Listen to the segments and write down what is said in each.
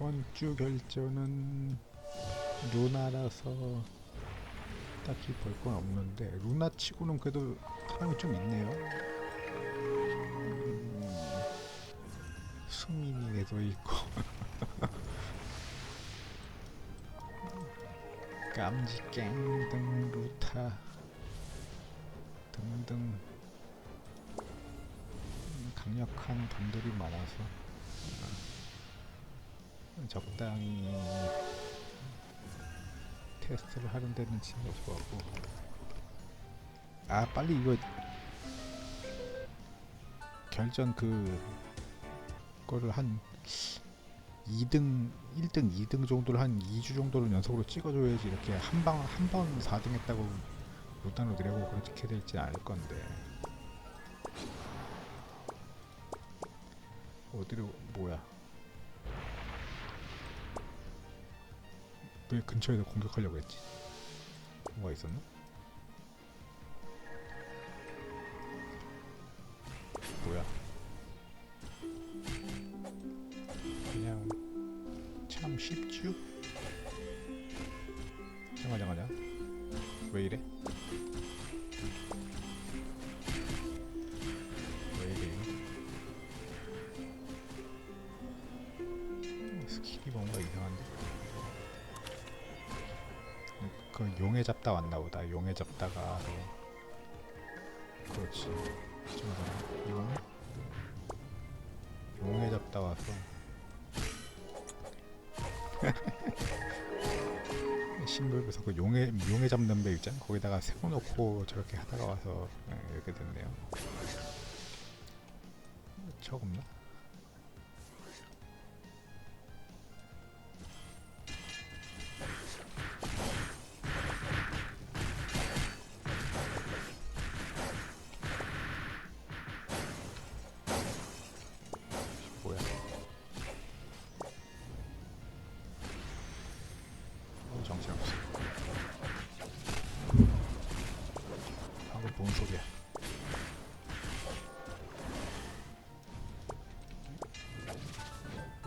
이번 주 결전은 루나라서 딱히 볼 건 없는데 루나 치고는 그래도 사람이 좀 있네요. 음, 수민이에도 있고. 깜지깽 등 루타 등등. 음, 강력한 분들이 많아서. 어, 적당히 테스트를 하는 데는 진짜 좋았고. 아 빨리 이거 결전 그 거를 한 2등 1등 2등 정도를 한 2주 정도를 연속으로 찍어줘야지 이렇게 한 방 한 번 4등 했다고 로단으로 내려고 그렇게 될지 않을 건데. 어디로 뭐야 왜 근처에서 공격하려고 했지 뭐가 있었나? 뭐야 그냥 참 쉽죠? 잠깐 잠깐 잠깐 왜 이래? 그 용에 잡다 왔나 보다. 용에 잡다가 또. 그렇지. 잠깐만. 용 용에 잡다 와서 싱글에서 그 용에 용에 잡는 배 있잖아. 거기다가 세워놓고 저렇게 하다가 와서 예, 이렇게 됐네요. 적 없나?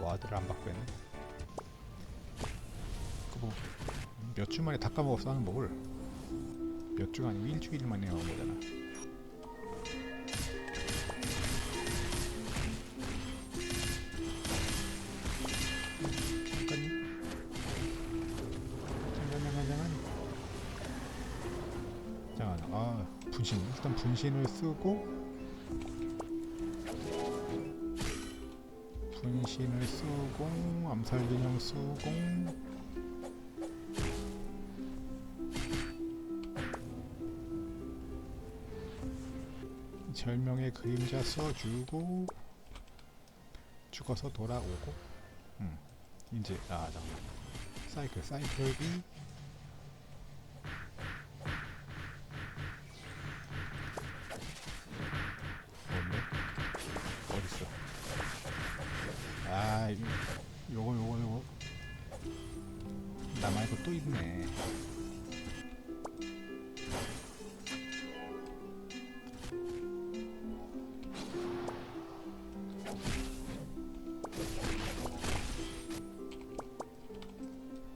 와드를 안 받고 했네. 그뭐몇 주 만에 다 까먹었어 하는 법을 몇 주가 아니고 일주일 만에 나온 거잖아. 잠깐요. 잠깐 잠깐 잠깐. 잠깐 아 분신 일단 분신을 쓰고 분신을 쓰고 암살 균형 쓰고 절명의 그림자 써주고 죽어서 돌아오고. 음 이제 아 잠깐 사이클 사이클이 또 있네.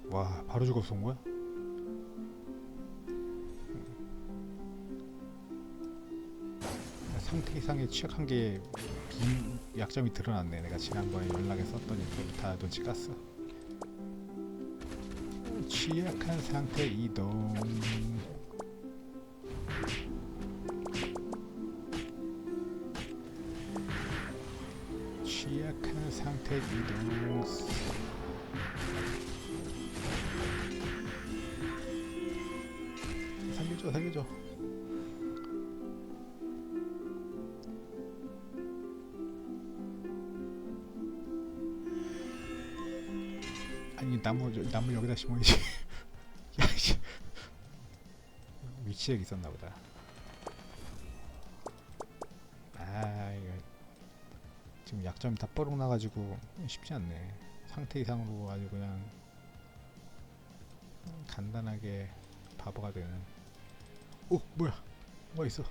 와, 바로 죽었어 온 거야? 상태 이상에 취약한 게 빈 약점이 드러났네. 내가 지난번에 연락에 썼더니 다 눈치 깠어. 취약한 상태 이동. 취약한 상태 이동. 살려줘, 살려줘. 아니 나무 나무 여기다 심어야지. 야씨 위치에 있었나 보다. 아 이거 지금 약점이 다 뻐록 나가지고 쉽지 않네. 상태 이상으로 아주 그냥 간단하게 바보가 되는. 오 뭐야? 뭐 있어?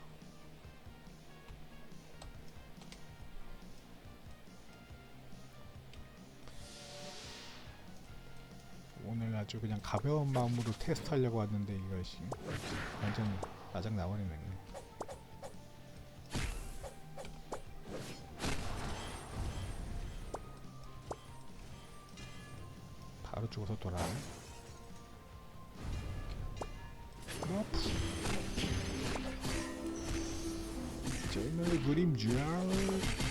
아주 그냥 가벼운 마음으로 테스트 하려고 왔는데 이것이 완전 나장 나버리네. 바로 죽어서 돌아. 러프. 제너의 그림자.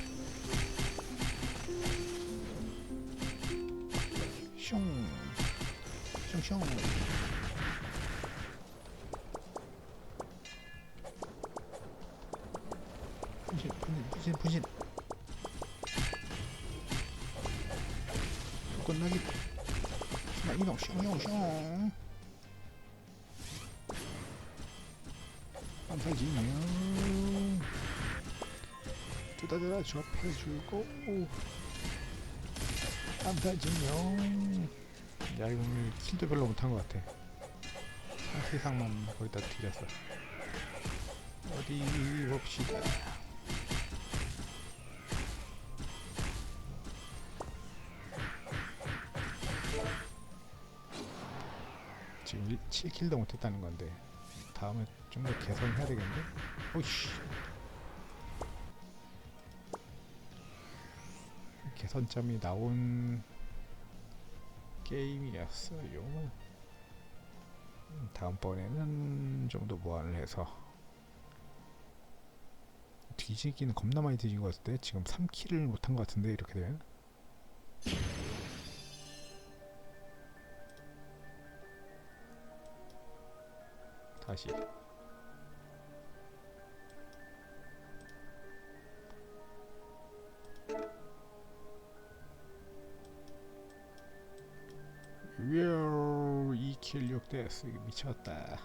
슝슝. 분신, 분신, 분신, 분신. 끝나기. 나 이놈 슝슝 슝. 안타지면 두다다다 접해주고 안타지면 야 이거 오늘 킬도 별로 못한 것 같아. 상세상만 거의 다 뒤졌어. 어디 봅시다. 지금 7킬도 못했다는 건데. 다음에 좀 더 개선해야 되겠는데? 오이씨. 개선점이 나온 게임이었어요. 음, 다음번에는 좀 더 보완을 해서 뒤지기는 겁나 많이 뒤진 것 같은데? 지금 3킬을 못한 것 같은데 이렇게 되면? 다시 웨어 2킬 6데스 미쳤다.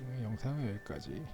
음, 영상은 여기까지